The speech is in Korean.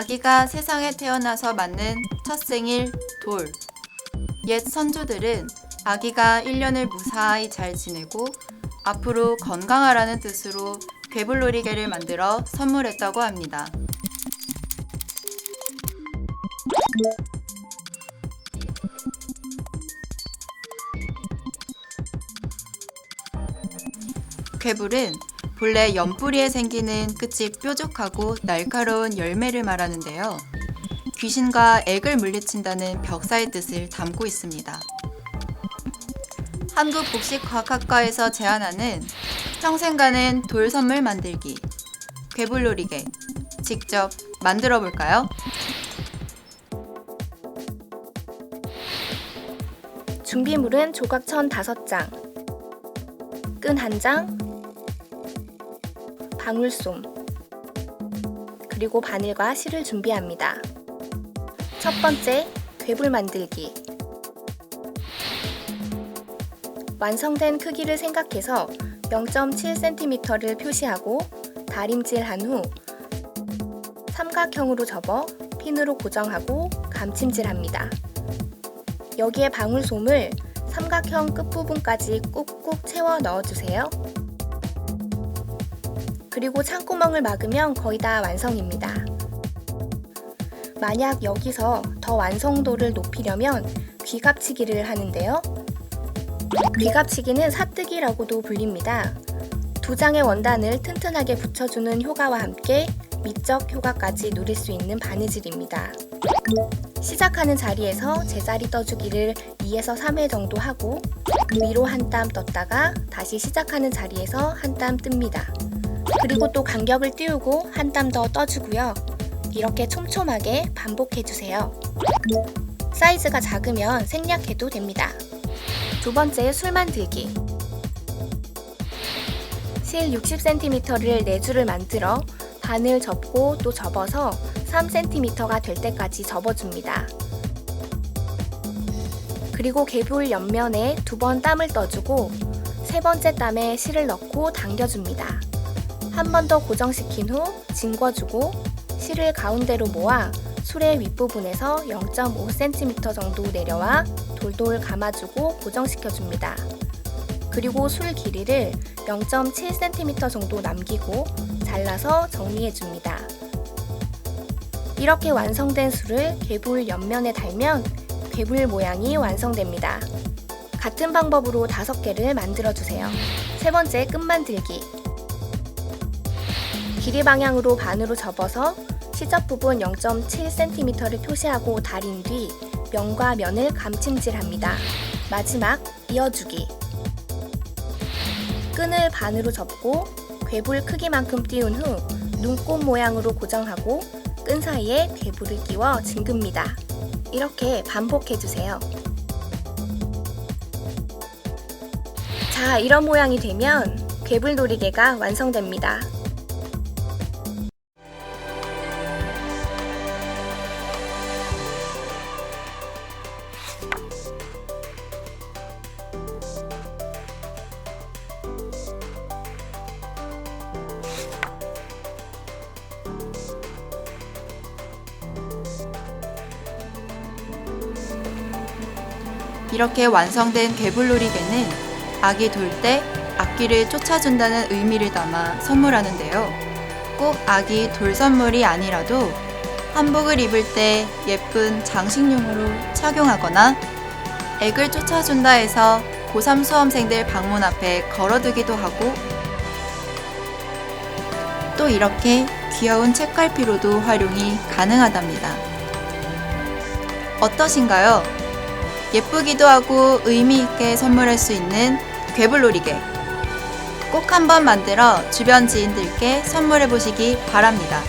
아기가 세상에 태어나서 맞는 첫 생일 돌. 옛 선조들은 아기가 1년을 무사히 잘 지내고 앞으로 건강하라는 뜻으로 괴물놀이개를 만들어 선물했다고 합니다. 괴물은 본래 연뿌리에 생기는 끝이 뾰족하고 날카로운 열매를 말하는데요. 귀신과 액을 물리친다는 벽사의 뜻을 담고 있습니다. 한국복식과학학과에서 제안하는 평생 가는 돌 선물 만들기 괴물놀이개 직접 만들어 볼까요? 준비물은 조각천 5장, 끈 1장, 방울솜, 그리고 바늘과 실을 준비합니다. 첫 번째, 괴물 만들기. 완성된 크기를 생각해서 0.7cm를 표시하고 다림질한 후 삼각형으로 접어 핀으로 고정하고 감침질합니다. 여기에 방울솜을 삼각형 끝부분까지 꾹꾹 채워 넣어주세요. 그리고 창구멍을 막으면 거의 다 완성입니다. 만약 여기서 더 완성도를 높이려면 귀갑치기를 하는데요. 귀갑치기는 사뜨기라고도 불립니다. 두 장의 원단을 튼튼하게 붙여주는 효과와 함께 미적 효과까지 누릴 수 있는 바느질입니다. 시작하는 자리에서 제자리 떠주기를 2에서 3회 정도 하고 위로 한 땀 떴다가 다시 시작하는 자리에서 한 땀 뜹니다. 그리고 또 간격을 띄우고 한 땀 더 떠주고요. 이렇게 촘촘하게 반복해주세요. 사이즈가 작으면 생략해도 됩니다. 두 번째 술 만들기. 실 60cm를 4줄을 만들어 반을 접고 또 접어서 3cm가 될 때까지 접어줍니다. 그리고 개불 옆면에 두 번 땀을 떠주고 세 번째 땀에 실을 넣고 당겨줍니다. 한 번 더 고정시킨 후 징궈주고 실을 가운데로 모아 술의 윗부분에서 0.5cm 정도 내려와 돌돌 감아주고 고정시켜줍니다. 그리고 술 길이를 0.7cm 정도 남기고 잘라서 정리해줍니다. 이렇게 완성된 술을 괴불 옆면에 달면 괴불 모양이 완성됩니다. 같은 방법으로 5개를 만들어주세요. 세 번째 끝 만들기. 길이 방향으로 반으로 접어서 시접 부분 0.7cm를 표시하고 다린 뒤 면과 면을 감침질합니다. 마지막 이어주기. 끈을 반으로 접고 괴불 크기만큼 띄운 후 눈꽃 모양으로 고정하고 끈 사이에 괴불을 끼워 징깁니다. 이렇게 반복해주세요. 자, 이런 모양이 되면 괴불 놀이개가 완성됩니다. 이렇게 완성된 괴물놀이개는 아기 돌 때 악귀를 쫓아준다는 의미를 담아 선물하는데요. 꼭 아기 돌 선물이 아니라도 한복을 입을 때 예쁜 장식용으로 착용하거나 액을 쫓아준다 해서 고3 수험생들 방문 앞에 걸어두기도 하고 또 이렇게 귀여운 책갈피로도 활용이 가능하답니다. 어떠신가요? 예쁘기도 하고 의미 있게 선물할 수 있는 괴물놀이개. 꼭 한번 만들어 주변 지인들께 선물해 보시기 바랍니다.